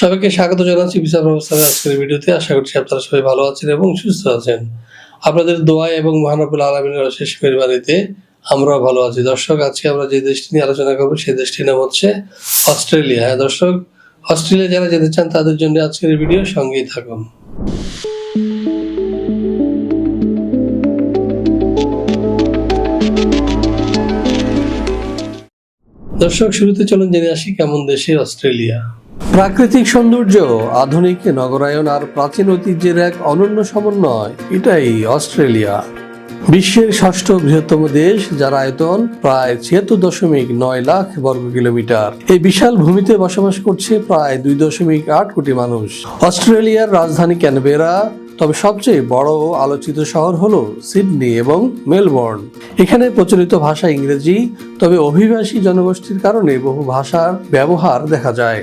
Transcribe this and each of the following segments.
সবাইকে স্বাগত জানাচ্ছি বিচার ব্যবস্থার আজকের ভিডিওতে। আশা করছি আপনারা সবাই ভালো আছেন এবং সুস্থ আছেন। আপনাদের দোয়া এবং মহানবুল আলমিনের শেষ মেহরবানিতে আমরাও ভালো আছি। দর্শক, আজকে আমরা যে দেশটি নিয়ে আলোচনা করব সেই দেশটির নাম হচ্ছে অস্ট্রেলিয়া। হ্যাঁ দর্শক, অস্ট্রেলিয়া যারা যেতে চান, তাদের জন্য আজকের ভিডিও সঙ্গেই থাকুন। দর্শক, শুরুতে চলুন জেনে আসি কেমন দেশে অস্ট্রেলিয়া। প্রাকৃতিক সৌন্দর্য, আধুনিক নগরায়ন আর প্রাচীন ঐতিহ্যের এক অনন্য সমন্বয়, এটাই অস্ট্রেলিয়া। বিশ্বের ষষ্ঠ বৃহত্তম দেশ, যার আয়তন প্রায় ছিয়াত্তর দশমিক নয় লাখ বর্গ কিলোমিটার। এই বিশাল ভূমিতে বসবাস করছে প্রায় দুই দশমিক আট কোটি মানুষ। অস্ট্রেলিয়ার রাজধানী ক্যানবেরা, তবে সবচেয়ে বড় ও আলোচিত শহর হল সিডনি এবং মেলবোর্ন। এখানে প্রচলিত ভাষা ইংরেজি, তবে অভিবাসী জনগোষ্ঠীর কারণে বহু ভাষার ব্যবহার দেখা যায়।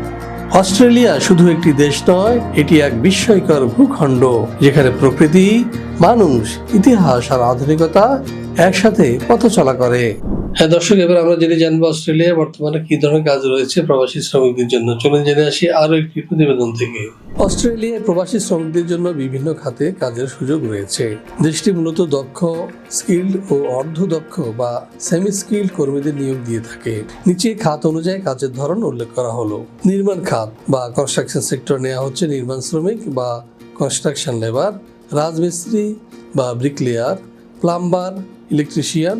অস্ট্রেলিয়া শুধু একটি দেশ নয়, এটি এক বিস্ময়কর ভূখণ্ড, যেখানে প্রকৃতি, মানুষ, ইতিহাস আর আধুনিকতা একসাথে পথ চলা করে। হ্যাঁ দর্শক, এবার আমরা জেনে জানব অস্ট্রেলিয়ায় বর্তমানে কি ধরনের কাজ রয়েছে প্রবাসী শ্রমিকদের জন্য। চলুন জেনে আসি আরও একটি প্রতিবেদন থেকে। অস্ট্রেলিয়ায় প্রবাসী শ্রমিকদের জন্য বিভিন্ন খাতে কাজের সুযোগ রয়েছে। দেশটি মূলত দক্ষ, স্কিল্ড ও অর্ধ দক্ষ বা সেমি স্কিল্ড কর্মীদের নিয়োগ দিয়ে থাকে। নিচে খাত অনুযায়ী কাজের ধরন উল্লেখ করা হলো। নির্মাণ খাত বা কনস্ট্রাকশন সেক্টর নেওয়া হচ্ছে নির্মাণ শ্রমিক বা কনস্ট্রাকশন লেবার রাজমিস্ত্রি বা ব্রিকলেয়ার প্লাম্বার ইলেকট্রিশিয়ান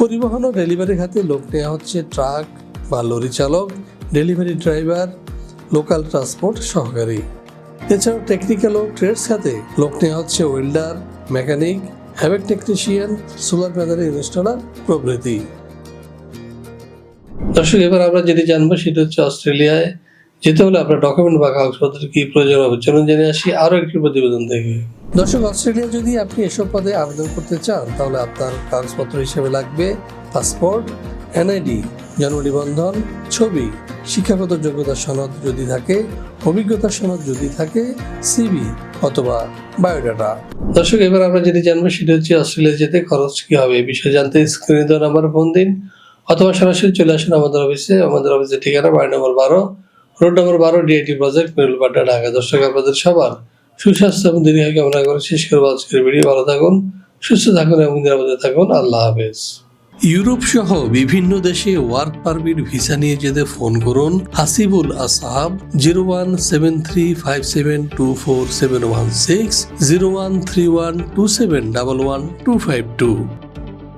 পরিবহন ও ডেলিভারি খাতে লোক নেওয়া হচ্ছে ট্রাক বা লরি চালক, ডেলিভারি ড্রাইভার, লোকাল ট্রান্সপোর্ট সহকারী। এছাড়াও টেকনিক্যাল ও ট্রেডস খাতে লোক নেওয়া হচ্ছে welder mechanic HVAC technician solar panel installer প্রভৃতি। দর্শক, এবার আমরা যেটি জানব সেটা হচ্ছে অস্ট্রেলিয়ায় যেতে হলে আপনার ডকুমেন্ট বা কাগজপত্র কি প্রয়োজন হবে? চলুন জেনে আসি আরও একটি প্রতিবেদন থেকে দর্শক অস্ট্রেলিয়া যদি আপনি এসব পদে আবেদন করতে চান তাহলে আপনার কাগজপত্র হিসেবে লাগবে পাসপোর্ট এনআইডি জন্ম নিবন্ধন ছবি শিক্ষাগত যোগ্যতা সনদ যদি থাকে অভিজ্ঞতা সনদ যদি থাকে সিবি অথবা বায়োডাটা। দর্শক এবার আমরা যেটি জানব সেটা হচ্ছে অস্ট্রেলিয়া যেতে খরচ কি হবে? এই বিষয়ে জানতে স্ক্রিনে দেওয়া নাম্বারে ফোন দিন অথবা সরাসরি চলে আসুন আমাদের অফিসে। আমাদের অফিসের ঠিকানা বাড়ি নম্বর বারো রোড নম্বর বারো ডিআইটি প্রজেক্ট মেরুলপাট্টা ঢাকা। দর্শক, আপনাদের সবার সুস্বাস্থ্য এবং দীর্ঘায়ু কামনা করে শেষ করব আজকের ভিডিও। ভালো থাকুন, সুস্থ থাকুন এবং নিরাপদে থাকুন। আল্লাহ হাফেজ। ইউরোপ সহ বিভিন্ন দেশে ওয়ার্ক পারমিট ভিসা নিয়ে যেতে ফোন করুন Hasibul Asahab, zero one seven three five seven two four seven one six, zero one three one two seven double one two five two.